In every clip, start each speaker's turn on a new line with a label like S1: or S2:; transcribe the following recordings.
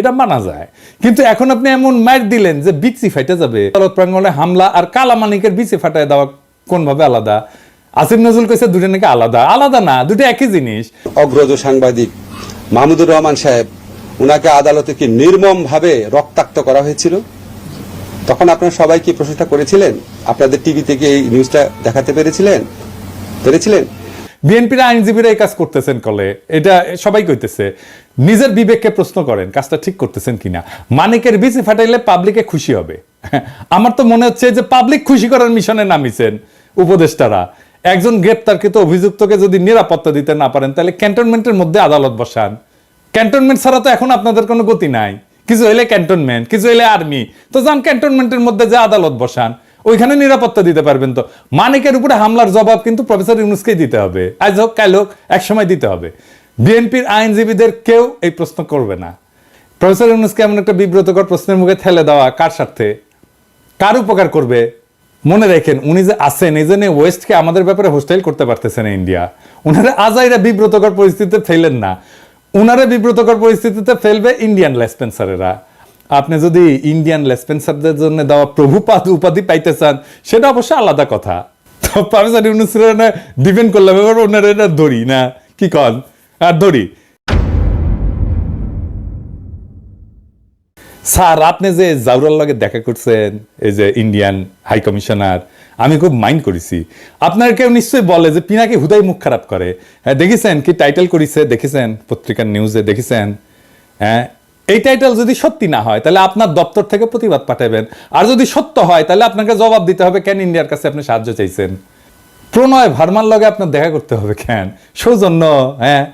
S1: এটা মানা যায়। কিন্তু এখন আপনি এমন মার দিলেন যে বিচি ফাইটে যাবে। আদালত প্রাঙ্গণে হামলা আর কালামানিকের বিচি ফাটায় দেওয়া কোনভাবে আলাদা? আসিফ নজরুল কইছে দুটো নাকি আলাদা। আলাদা না দুটো একই জিনিস।
S2: অগ্রজ সাংবাদিক মাহমুদুর রহমান সাহেব, উনাকে আদালতে কি নির্মম ভাবে রক্তাক্ত করা হয়েছিল? তখন আপনারা সবাই কি প্রশ্নটা করেছিলেন? আপনাদের টিভি থেকে এই নিউজটা দেখাতে পেরেছিলেন? পেরেছিলেন?
S1: বিএনপির আইনজীবীরা এই কাজ করতেছেন কলে। এটা সবাই কইতেছে। নিজের বিবেককে প্রশ্ন করেন, কাজটা ঠিক করতেছেন কিনা। মানিকের বিচি ফাটাইলে পাবলিকে খুশি হবে। আমার তো মনে হচ্ছে যে পাবলিক খুশি করার মিশনে নামিছেন উপদেষ্টারা। একজন গ্রেপ্তারকৃত অভিযুক্তকে যদি নিরাপত্তা দিতে না পারেন, তাহলে ক্যান্টনমেন্টের মধ্যে আদালত বসান। ক্যান্টনমেন্ট ছাড়া তো এখন আপনাদের কোনো গতি নাই। কিছু হইলে ক্যান্টনমেন্ট, কিছু হইলে আর্মি। তো যান ক্যান্টনমেন্টের মধ্যে যে আদালত বসান। ওইখানে নিরাপত্তা দিতে পারবেন তো। মানিকের উপরে হামলার জবাব কিন্তু প্রফেসর ইউনুসকেই দিতে হবে। আজ হোক, কাল হোক, এক সময় দিতে হবে। বিএনপির আইনজীবীদের কেউ এই প্রশ্ন করবে না। প্রফেসর ইউনুসকে এমন একটা বিব্রতকর প্রশ্নের মুখে ঠেলে দেওয়া কার স্বার্থে? কার উপকার করবে? মনে রাখেন, উনি যে আছেন, এই জন্য ওয়েস্টকে আমাদের ব্যাপারে হোস্টাইল করতে পারতেছে না ইন্ডিয়া। উনারা আজাইরা বিব্রতকর পরিস্থিতিতে ফেলেন না। উনারা বিব্রতকর পরিস্থিতিতে ফেলবে ইন্ডিয়ান লেসপেন্সারেরা। আপনি যদি ইন্ডিয়ান লেসপেন্সারদের জন্য দেওয়া প্রভুপাদ উপাধি পাইতে চান, সেটা অবশ্য আলাদা কথা। তো প্রফেসর ডিপেন্ড করলাম, এবার ওনারা ধরি না? কি কন? আর ধরি স্যার, আপনি যে জাউরার লগে দেখা করছেন, এই যে ইন্ডিয়ান হাই কমিশনার আমি খুব মাইন্ড করেছি। আপনার কেউ নিশ্চয়ই বলে যে পিনাকি হুদাই মুখ খারাপ করে। হ্যাঁ দেখেছেন কি টাইটেল করেছে? দেখেছেন পত্রিকার নিউজে দেখেছেন? হ্যাঁ এই টাইটেল যদি সত্যি না হয়, তাহলে আপনার দপ্তর থেকে প্রতিবাদ পাঠাবেন। আর যদি সত্য হয়, তাহলে আপনাকে জবাব দিতে হবে কেন ইন্ডিয়ার কাছে আপনি সাহায্য চাইছেন। প্রণয় ভার্মার লগে আপনার দেখা করতে হবে কেন? সৌজন্য হ্যাঁ?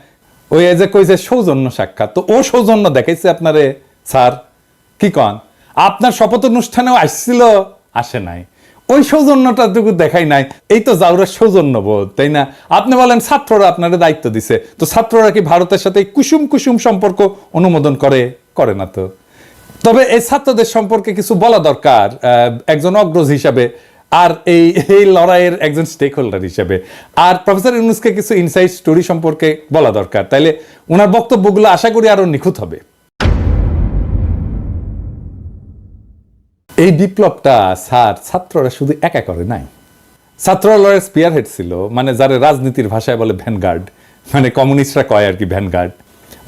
S1: ওই যে কইছে সৌজন্য সাক্ষাৎ, তো ও সৌজন্য দেখাইছে আপনারে, স্যার। কি কন? আপনার শপথ অনুষ্ঠানেও আসছিল, আসে নাই। ওই সৌজন্যটা টুকু দেখাই নাই। এই তো জাউরের সৌজন্য বোধ, তাই না? আপনি বলেন, ছাত্ররা আপনার দায়িত্ব দিছে। তো ছাত্ররা কি ভারতের সাথে কুসুম কুসুম সম্পর্ক অনুমোদন করে? করে না তো। তবে এই ছাত্রদের সম্পর্কে কিছু বলা দরকার একজন অগ্রজ হিসাবে আর এই এই লড়াইয়ের একজন স্টেক হোল্ডার হিসেবে। আর প্রফেসর ইউনুসকে কিছু ইনসাইড স্টোরি সম্পর্কে বলা দরকার। তাইলে ওনার বক্তব্যগুলো আশা করি আরও নিখুঁত হবে। এই বিপ্লবটা স্যার ছাত্ররা শুধু একা করে নাই। ছাত্ররা লয়ের স্পিয়ার হেড ছিল মানে যারা রাজনীতির ভাষায় বলে ভ্যানগার্ড মানে কমিউনিস্টরা কয় আর কি ভ্যানগার্ড।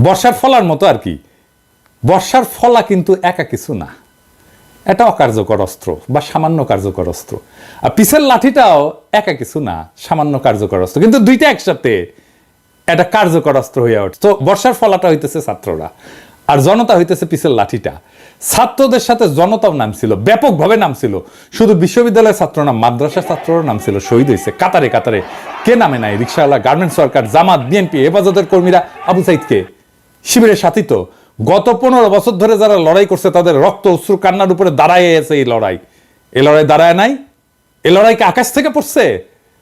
S1: বর্ষার ফলার মতো আর কি। বর্ষার ফলা কিন্তু একা কিছু না। এটা অকার্যকর অস্ত্র বা সামান্য কার্যকর অস্ত্র। আর পিসের লাঠিটাও একা কিছু না, সামান্য কার্যকর অস্ত্র। কিন্তু দুইটা একসাথে এটা কার্যকর অস্ত্র হইয়া ওঠে। তো বর্ষার ফলাটা হইতেছে ছাত্ররা, আর জনতা হইতেছে পিসের লাঠিটা। ছাত্রদের সাথে জনতাও নাম ছিল ব্যাপকভাবে নাম ছিল শুধু বিশ্ববিদ্যালয়ের ছাত্র না, মাদ্রাসার ছাত্রর নাম ছিল শহীদ হয়েছে। কাতারে কাতারে। কে নামে নাই? রিক্সাওয়ালা, গার্মেন্টস সরকার জামাত, বিএনপি, হেফাজতের কর্মীরা, আবু সাইদকে। শিবিরের সাথী তো। গত পনেরো বছর ধরে যারা লড়াই করছে, তাদের রক্ত, অশ্রু, কান্নার উপরে দাঁড়ায় আছে এই লড়াই। এই লড়াই দাঁড়ায় নাই। এই লড়াই কি আকাশ থেকে পড়ছে?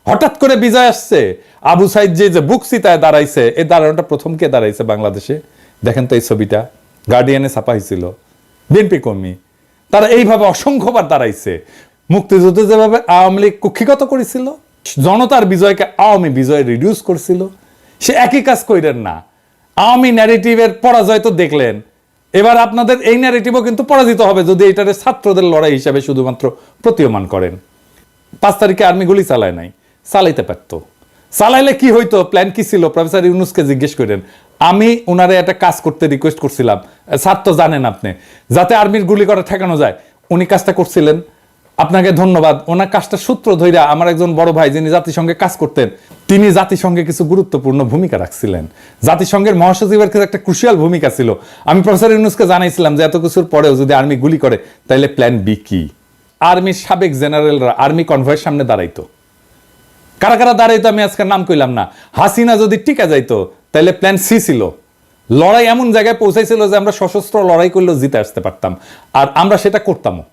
S1: হঠাৎ করে বিজয় আসছে। আবু সাইদ যে যে বুক সিতায় দাঁড়াইছে, এই দাঁড়ানোটা প্রথম কে দাঁড়াইছে বাংলাদেশে? দেখেন তো এই ছবিটা। গার্ডিয়ানে ছাপা হয়েছিল। বিএনপি কর্মী। তারা এইভাবে অসংখ্যবার দাঁড়াইছে। মুক্তিযুদ্ধ যেভাবে আওয়ামী লীগ কুক্ষিগত করেছিল, জনতার বিজয়কে আওয়ামী বিজয় রিডিউস করছিল, সে একই কাজ কইরেন না। আওয়ামী ন্যারেটিভের পরাজয় তো দেখলেন। এবার আপনাদের এই ন্যারেটিভও কিন্তু পরাজিত হবে যদি এটারে ছাত্রদের লড়াই হিসাবে শুধুমাত্র প্রতীয়মান করেন। পাঁচ তারিখে আর্মি গুলি চালায় নাই, চালাইতে পারত। চালাইলে কি হইতো? প্ল্যান কি ছিল? প্রফেসর ইউনুসকে জিজ্ঞেস করেন। আমি ওনারে একটা কাজ করতে রিকোয়েস্ট করছিলাম। স্যার জানেন আপনি, যাতে আর্মির গুলি করা ঠেকানো যায়, উনি কাজটা করছিলেন। আপনাকে ধন্যবাদ। ওনার কাজটা সূত্র ধইরা আমার একজন বড় ভাই যিনি জাতিসংঘে কাজ করতেন, তিনি জাতিসংঘে কিছু গুরুত্বপূর্ণ ভূমিকা রাখছিলেন। জাতিসংঘের মহাসচিবের কাছে একটা ক্রুশিয়াল ভূমিকা ছিল। আমি প্রফেসর ইউনুসকে জানাইছিলাম যে এত কিছুর পরেও যদি আর্মি গুলি করে তাহলে প্ল্যান বি কি? আর্মির সাবেক জেনারেলরা আর্মি কনভয়ের সামনে দাঁড়াইতো। কারা কারা দাঁড়াইতো আমি আজকে নাম কইলাম না। হাসিনা যদি টিকা যাইতো তাহলে প্ল্যান সি ছিল। লড়াই এমন জায়গায় পৌঁছাইছিল যে আমরা সশস্ত্র লড়াই করলেও জিতে আসতে পারতাম। আর আমরা সেটা করতামও।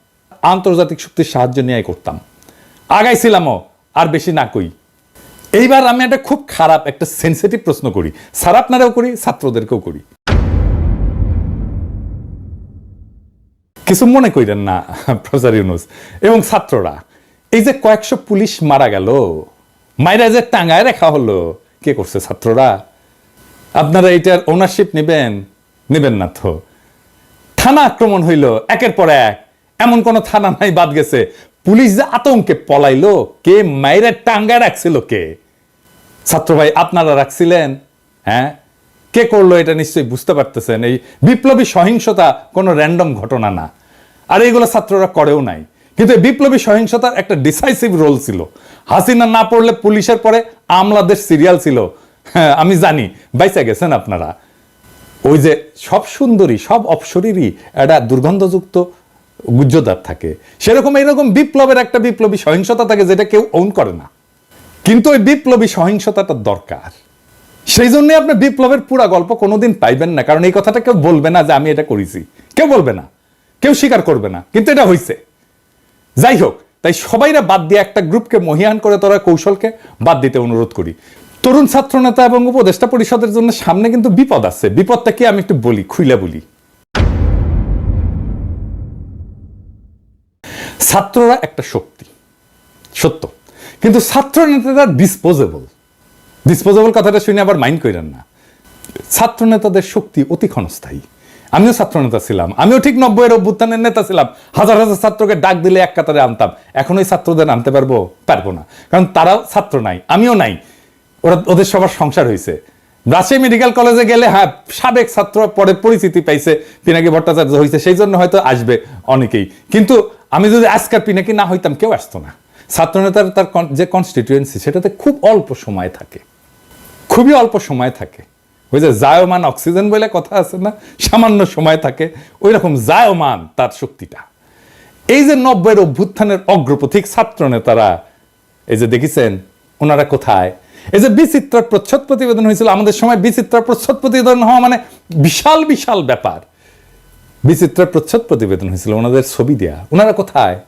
S1: আন্তর্জাতিক শক্তির সাহায্য নিয়ে করতাম। আগাইছিলামও, আর বেশি না কই। এইবার আমি একটা খুব খারাপ, একটা সেন্সিটিভ প্রশ্ন করি। স্যার, আপনারাও করি, ছাত্রদেরকেও করি। কিছু মনে কইরেন না, প্রফেসর ইউনুস। এবং ছাত্ররা, এই যে কয়েকশো পুলিশ মারা গেল, মাইরা যে টাঙ্গায় রেখা হলো, কে করছে ছাত্ররা? আপনারা এইটার ওনারশিপ নেবেন নেবেন না তো। থানা আক্রমণ হইল, একের পর এক। এমন কোন থানা নাই, বাদ গেছে। পুলিশ যে আতঙ্কে পলাইলো, কে মাইরের টাঙ্গায় রাখছিল কে? ছাত্র ভাই, আপনারা রাখছিলেন? হ্যাঁ? কে করল এটা নিশ্চয়ই বুঝতে পারতেছেন। এই বিপ্লবী সহিংসতা কোনো র্যান্ডম ঘটনা না। আর এইগুলো ছাত্ররা করেও নাই। কিন্তু বিপ্লবী সহিংসতার একটা ডিসাইসিভ রোল ছিল। হাসিনা না পড়লে পুলিশের পরে আমলাদের সিরিয়াল ছিল। হ্যাঁ আমি জানি বাইসা গেছেন আপনারা। ওই যে সব সুন্দরী, সব অপসরীরই একটা দুর্গন্ধযুক্ত গুজ্জদার থাকে। সেরকম এইরকম বিপ্লবের একটা বিপ্লবী সহিংসতা থাকে যেটা কেউ ওন করে না। কিন্তু ওই বিপ্লবী সহিংসতাটা দরকার। সেই জন্যই আপনি বিপ্লবের পুরা গল্প কোনোদিন পাইবেন না, কারণ এই কথাটা কেউ বলবে না যে আমি এটা করেছি। কেউ বলবে না। কেউ স্বীকার করবে না। কিন্তু এটা হয়েছে যাই হোক, তাই সবাইরা বাদ দিয়ে একটা গ্রুপকে মহিয়ান করে তোরা কৌশলকে বাদ দিতে অনুরোধ করি। তরুণ ছাত্রনেতা এবং উপদেষ্টা পরিষদের জন্য সামনে কিন্তু বিপদ আছে। বিপদটা কি আমি একটু বলি, খুইলা বলি। ছাত্ররা একটা শক্তি, সত্য। কিন্তু ছাত্র নেতারা ডিসপোজেবল ডিসপোজেবল কথাটা শুনে আবার মাইন্ড করেন না। ছাত্র নেতাদের শক্তি অতি ক্ষণস্থায়ী। আমিও ছাত্র নেতা ছিলাম, আমিও ঠিক নব্বইয়ের অভ্যুত্থানের নেতা ছিলাম। হাজার হাজার ছাত্রকে ডাক দিলে এক কাতারে আনতাম। এখন ওই ছাত্রদের আনতে পারব? পারব না। কারণ তারাও ছাত্র নাই, আমিও নাই। ওরা, ওদের সবার সংসার হয়েছে রাজশাহী মেডিকেল কলেজে গেলে হ্যাঁ সাবেক ছাত্র পরে পরিচিতি পাইছে। পিনাকি ভট্টাচার্য হয়েছে সেই জন্য হয়তো আসবে অনেকেই। কিন্তু আমি যদি আজকার পিনাকি না হইতাম, কেউ আসতো না। ছাত্রনেতার তার যে কনস্টিটিউয়েন্সি সেটাতে খুব অল্প সময় থাকে। খুবই অল্প সময় থাকে। ওই যে জায়মান অক্সিজেন বলে কথা আছে না, সামান্য সময় থাকে। ওই রকম জায়মান তার শক্তিটা। এই যে নব্বইয়ের অভ্যুত্থানের অগ্রপথিক ছাত্র নেতারা এই যে দেখেছেন, ওনারা কোথায়? এই যে বিচিত্রার প্রচ্ছদ প্রতিবেদন হয়েছিল, আমাদের সময় বিচিত্র প্রচ্ছদ প্রতিবেদন হওয়া মানে বিশাল বিশাল ব্যাপার। বিচিত্রার প্রচ্ছদ প্রতিবেদন হয়েছিল, ওনাদের ছবি দেয়া। ওনারা কোথায়?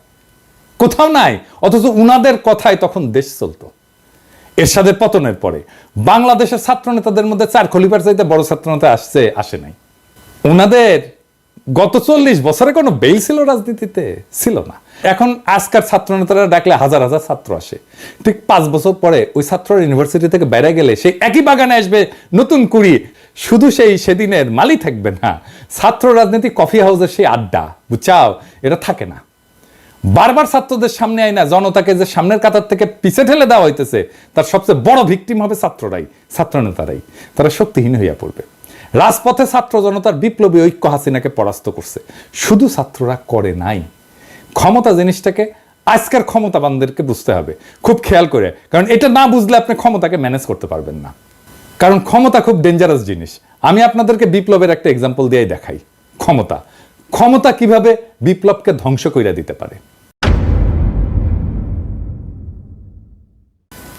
S1: কোথাও নাই, অথচ উনাদের কথায় তখন দেশ চলতো। এরশাদের পতনের পরে। বাংলাদেশের ছাত্র নেতাদের মধ্যে চার খলিফার চাইতে বড় ছাত্র নেতা আসছে, আসে নাই। ওনাদের গত চল্লিশ বছরে কোনো বেল ছিল রাজনীতিতে? ছিল না। এখন আজকার ছাত্র নেতারা ডাকলে হাজার হাজার ছাত্র আসে। ঠিক পাঁচ বছর পরে ওই ছাত্র ইউনিভার্সিটি থেকে বেড়ে গেলে সেই একই বাগানে আসবে নতুন কুড়ি শুধু সেই সেদিনের মালি থাকবে না, ছাত্র রাজনীতি কফি হাউসের সেই আড্ডা, বুঝছাও? এটা থাকে না। বারবার ছাত্রদের সামনে আয় না, জনতাকে যে সামনের কাতার থেকে পিছে ঠেলে দেওয়া হইতেছে, তার সবচেয়ে বড় ভিকটিম হবে ছাত্ররাই, ছাত্র নেতারাই। তারা শক্তিহীন হইয়া পড়বে। রাজপথে ছাত্র জনতার বিপ্লবী ঐক্য হাসিনাকে পরাস্ত করছে। শুধু ছাত্ররা করে নাই। ক্ষমতা জিনিসটাকে আজকের ক্ষমতাবানদেরকে বুঝতে হবে। খুব খেয়াল করে, কারণ এটা না বুঝলে আপনি ক্ষমতাকে ম্যানেজ করতে পারবেন না। কারণ ক্ষমতা খুব ডেঞ্জারাস জিনিস। আমি আপনাদেরকে বিপ্লবের একটা এক্সাম্পল দিয়ে দেখাই। ক্ষমতা। ক্ষমতা কীভাবে বিপ্লবকে ধ্বংস কইরা দিতে পারে?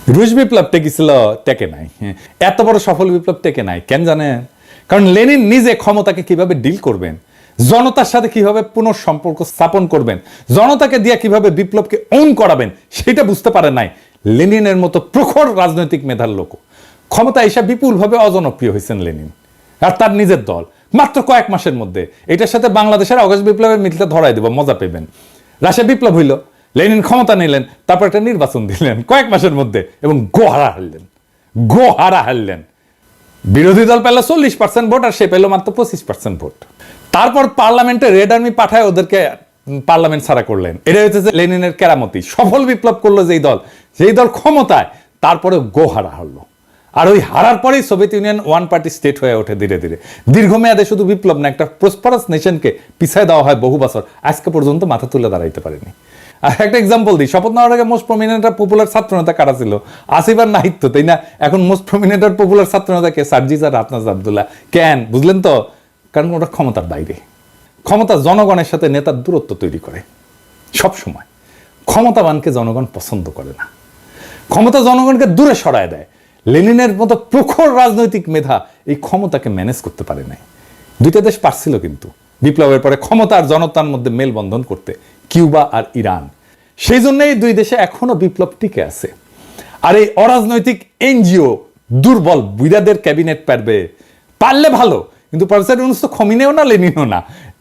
S1: রুশ বিপ্লব টেকেছিল টেকে নাই। হ্যাঁ, এত বড় সফল বিপ্লব টেকে নাই কেন জানেন? কারণ লেনিন নিজে ক্ষমতাকে কীভাবে ডিল করবেন? জনতার সাথে কীভাবে পুনঃসম্পর্ক স্থাপন করবেন? জনতাকে দিয়ে কীভাবে বিপ্লবকে অন করাবেন? সেটা বুঝতে পারে নাই। লেনিনের মতো প্রখর রাজনৈতিক মেধার লোক ক্ষমতা এসে বিপুলভাবে অজনপ্রিয় হয়েছেন লেনিন আর তার নিজের দল। মাত্র কয়েক মাসের মধ্যে এটার সাথে বাংলাদেশের অগস্ট বিপ্লবের মিলটা ধরাই দেব, মজা পেবেন। রাশিয়া বিপ্লব হইল, লেনিন ক্ষমতা নিলেন, তারপর একটা নির্বাচন দিলেন, কয়েক মাসের মধ্যে এবং গোহারা হারলেন গোহারা হারলেন। বিরোধী দল পেল চল্লিশ পার্সেন্ট ভোট আর সে পেল মাত্র পঁচিশ পার্সেন্ট ভোট। তারপর পার্লামেন্টে রেড আর্মি পাঠায় ওদেরকে পার্লামেন্ট ছাড়া করলেন। এটা হচ্ছে যে লেনিনের কেরামতি। সফল বিপ্লব করল যেই দল যেই দল ক্ষমতায় তারপরে গোহারা হারলো। আর ওই হারার পরেই Soviet Union one party state হয়ে ওঠে ধীরে ধীরে। দীর্ঘমেয়াদে শুধু বিপ্লব না, একটা প্রসপারাস নেশনকে পিছায় দেওয়া হয় বহু বছর। আজকে পর্যন্ত মাথা তুলে দাঁড়াইতে পারেনি। আর একটা এক্সাম্পল দিই, শপথ নেওয়ার আগে মোস্ট প্রমিনেন্ট আর পপুলার ছাত্র নেতা কারা ছিল? আসিফ আর নাহিদ তাই না? এখন মোস্ট প্রমিনেন্ট আর পপুলার ছাত্র নেতা কে? সার্জিস আর আপনাজ আবদুল্লাহ। কেন? বুঝলেন তো? কারণ ওটা ক্ষমতার বাইরে। ক্ষমতা জনগণের সাথে নেতার দূরত্ব তৈরি করে। সব সময় ক্ষমতাবানকে জনগণ পছন্দ করে না। ক্ষমতা জনগণকে দূরে সরায় দেয়। লেনিনের মতো প্রখর রাজনৈতিক মেধা এই ক্ষমতাকে ম্যানেজ করতে পারে নাই। দুইটা দেশ পারছিল কিন্তু। বিপ্লবের পরে ক্ষমতা আর জনতার মধ্যে মেলবন্ধন করতে, কিউবা আর ইরান। সেই জন্য এই দুই দেশে এখনও বিপ্লব টিকে আছে। আর এই অরাজনৈতিক এনজিও দুর্বল বুইরাদের ক্যাবিনেট পারবে। পারলে ভালো, কিন্তু প্রফেসর ইউনুস তো খমিনেও না, লেনিনও না।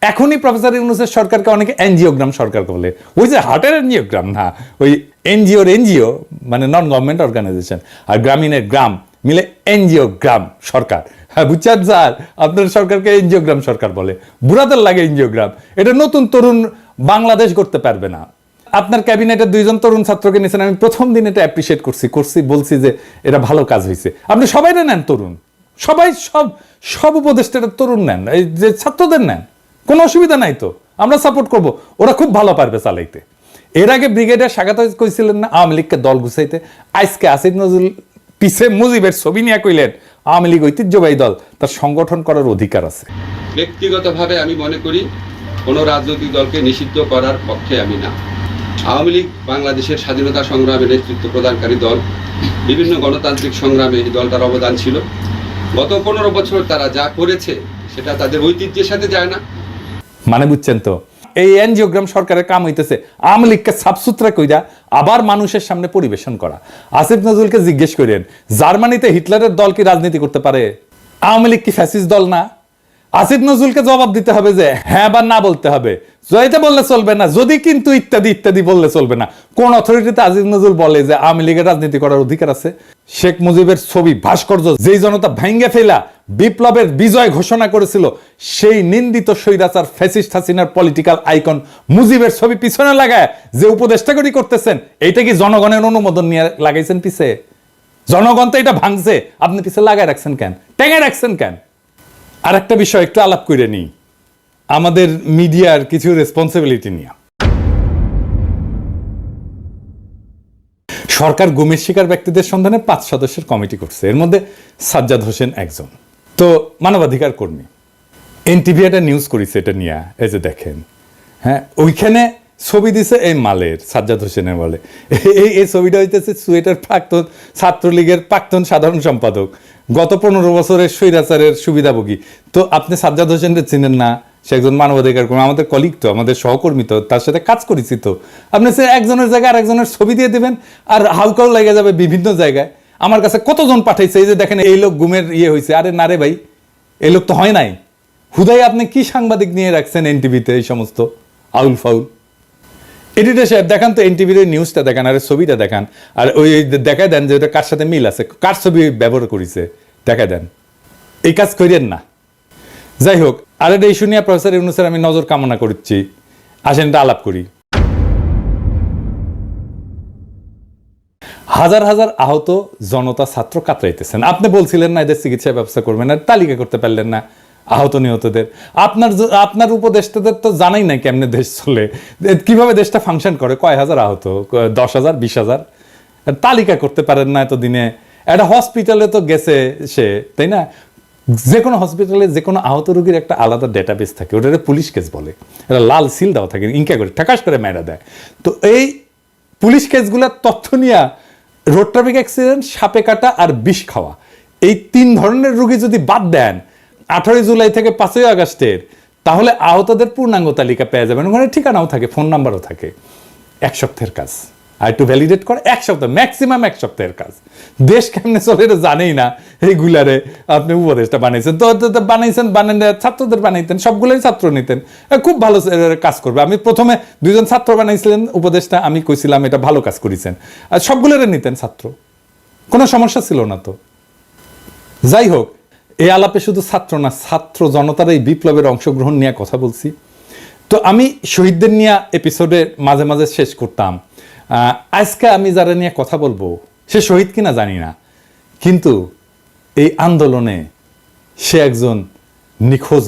S1: এখনই প্রফেসর ইউনুসের সরকারকে অনেকে এনজিওগ্রাম সরকার বলে। ওই যে হার্টের এনজিওগ্রাম, না, ওই এনজিওর এনজিও মানে নন গভর্নমেন্ট অর্গানাইজেশন আর গ্রামীণের গ্রাম মিলে এনজিওগ্রাম সরকার। হ্যাঁ বুঝছেন স্যার? আপনার সরকারকে এনজিওগ্রাম সরকার বলে। বুড়াদের লাগে এনজিওগ্রাম। এটা নতুন তরুণ বাংলাদেশ করতে পারবে না। আপনার ক্যাবিনেটের দুইজন তরুণ ছাত্রকে নিয়েছেন আমি প্রথম দিন এটা অ্যাপ্রিসিয়েট করছি করছি, বলছি যে এটা ভালো কাজ হয়েছে আপনি সবাই নেন তরুণ। সবাই সব সব উপদেষ্টাটা তরুণ নেন, এই যে ছাত্রদের নেন। কোনো অসুবিধা নাই তো। আমরা সাপোর্ট করব। ওরা খুব ভালো পারবে চালাইতে। এর আগে ব্রিগেডের স্বাগত কইছিলেন না, আওয়ামী লীগকে দল গুছাইতে। আজকে আসিফ নজরুল পিছে মুজিবের ছবি নিয়ে কইলেন, আওয়ামী লীগ ঐতিহ্যবাহী দল, তার সংগঠন করার অধিকার আছে।
S2: ব্যক্তিগতভাবে আমি মনে করি, কোনো রাজনৈতিক দলকে নিষিদ্ধ করার পক্ষে আমি না। আওয়ামী লীগ বাংলাদেশের স্বাধীনতা সংগ্রামে নেতৃত্ব প্রদানকারী দল। বিভিন্ন গণতান্ত্রিক সংগ্রামে এই দলটার অবদান ছিল। গত পনেরো বছর তারা যা করেছে, সেটা তাদের ঐতিহ্যের সাথে যায় না।
S1: মানে বুঝছেন তো? এই এনজিওগ্রাম সরকারের কাম হইতেছে, আওয়ামী লীগকে সাফসুতরা কইরা আবার মানুষের সামনে পরিবেশন করা। আসিফ নজরুলকে জিজ্ঞেস করেন, জার্মানিতে হিটলারের দল কি রাজনীতি করতে পারে? আওয়ামী লীগ কি ফ্যাসিস দল না? আসিফ নজরুলকে জবাব দিতে হবে যে হ্যাঁ বা না বলতে হবে। জয়তে বললে চলবে না, যদি কিন্তু ইত্যাদি ইত্যাদি বললে চলবে না। কোন অথরিটিতে আজিজ নজরুল বলে যে আওয়ামী লীগের রাজনীতি করার অধিকার আছে? শেখ মুজিবের ছবি ভাস্কর্য যেই জনতা ভেঙ্গে ফেলা বিপ্লবের বিজয় ঘোষণা করেছিল, সেই নিন্দিত স্বৈরাচার ফ্যাসিস্ট হাসিনার পলিটিক্যাল আইকন মুজিবের ছবি পিছনে লাগায় যে উপদেষ্টা উপদেষ্টাগরি করতেছেন, এইটা কি জনগণের অনুমোদন নিয়ে লাগাইছেন পিছে? জনগণ তো এটা ভাঙছে, আপনি পিছে লাগায় রাখছেন কেন? টেঙে রাখছেন কেন? আর একটা বিষয় একটু আলাপ করে নিই। আমাদের মিডিয়ার কিছু রেসপন্সিবিলিটি নিয়ে। সরকার গুমের শিকার ব্যক্তিদের সন্ধানে পাঁচ সদস্যের কমিটি করছে। এর মধ্যে সাজ্জাদ হোসেন একজন। তো মানবাধিকার কর্মী। এনটিভি একটা নিউজ করেছে এটা নিয়ে, এই যে দেখেন। হ্যাঁ ওইখানে ছবি দিছে এই মালের, সাজ্জাদ হোসেনের বলে এই এই ছবিটা হইতেছে সুয়েটার প্রাক্তন, ছাত্রলীগের প্রাক্তন সাধারণ সম্পাদক। গত পনেরো বছরের স্বৈরাচারের সুবিধাভোগী। তো আপনি সাজ্জাদ হোসেনকে চিনেন না? সে একজন মানবাধিকার কর্মী, আমাদের কলিগ তো, আমাদের সহকর্মী তো, তার সাথে কাজ করেছি তো। আপনি সে একজনের জায়গায় আর একজনের ছবি দিয়ে দিবেন, আর হাউকাও লেগে যাবে বিভিন্ন জায়গায়। আমার কাছে কতজন পাঠাইছে, এই যে দেখেন, এই লোক গুমের ইয়ে হয়েছে আরে না রে ভাই, এই লোক তো হয় নাই। হুদাই আপনি কি সাংবাদিক নিয়ে রাখছেন এনটিভিতে এই সমস্ত? আউল ফাউল। এডিটর সাহেব, দেখান তো এনটিভির ওই নিউজটা দেখান, আর ছবিটা দেখান। আর ওই দেখায় দেন যে ওটা কার সাথে মিল আছে, কার ছবি ব্যবহার করেছে দেখা দেন। এই কাজ করিয়েন না। যাই হোক, আর এটা ইস্যু নিয়ে প্রফেসর ইউনুসের আমি নজর কামনা করছি। আসেন, এটা আলাপ করি। হাজার হাজার আহত জনতা ছাত্র কাতরাইতেছেন। আপনি বলছিলেন না এদের চিকিৎসা ব্যবস্থা করবেন, আর তালিকা করতে পারলেন না। আহত নিহতদের। আপনার আপনার উপদেষ্টাদের তো জানাই না কেমনে দেশ চলে। কীভাবে দেশটা ফাংশন করে? কয় হাজার আহত? দশ হাজার, বিশ হাজার? তালিকা করতে পারেন না এত দিনে। একটা হসপিটালে তো গেছে সে, তাই না? যে কোনো হসপিটালে যে কোনো আহত রোগীর একটা আলাদা ডেটাবেস থাকে। ওটারে পুলিশ কেস বলে। এটা লাল সিল দেওয়া থাকে, ইনকা করে, ঠাকাস করে মেরা দেয়। তো এই পুলিশ কেসগুলোর তথ্য নিয়ে রোড ট্রাফিক অ্যাক্সিডেন্ট সাপে কাটা আর বিষ খাওয়া। এই তিন ধরনের রুগী যদি বাদ দেন আঠারোই জুলাই থেকে পাঁচই আগস্টের। তাহলে আহতদের পূর্ণাঙ্গ তালিকা পেয়ে যাবেন। ওখানে ঠিকানাও থাকে, ফোন নাম্বারও থাকে। এক সপ্তাহের কাজ। আর একটু ভ্যালিডেট করে, এক সপ্তাহ ম্যাক্সিমাম এক সপ্তাহের কাজ। দেশ কেমনে চলে এটা জানেই না রেগুলারে আপনি উপদেশটা বানাইছেন। তো বানাইছেন বানান ছাত্রদের বানাইতেন, সবগুলোই ছাত্র নিতেন। খুব ভালো কাজ করবে। আমি প্রথমে দুইজন ছাত্র বানাইছিলেন উপদেশটা আমি কইছিলাম এটা ভালো কাজ করেছেন। আর সবগুলোরে নিতেন ছাত্র। কোনো সমস্যা ছিল না তো। যাই হোক এই আলাপে শুধু ছাত্র না, ছাত্র জনতার এই বিপ্লবের অংশগ্রহণ নিয়ে কথা বলছি। তো আমি শহীদদের নিয়ে এপিসোডে মাঝে মাঝে শেষ করতাম। আজকে আমি যারা নিয়ে কথা বলব, সে শহীদ কিনা জানি না। কিন্তু এই আন্দোলনে সে একজন নিখোঁজ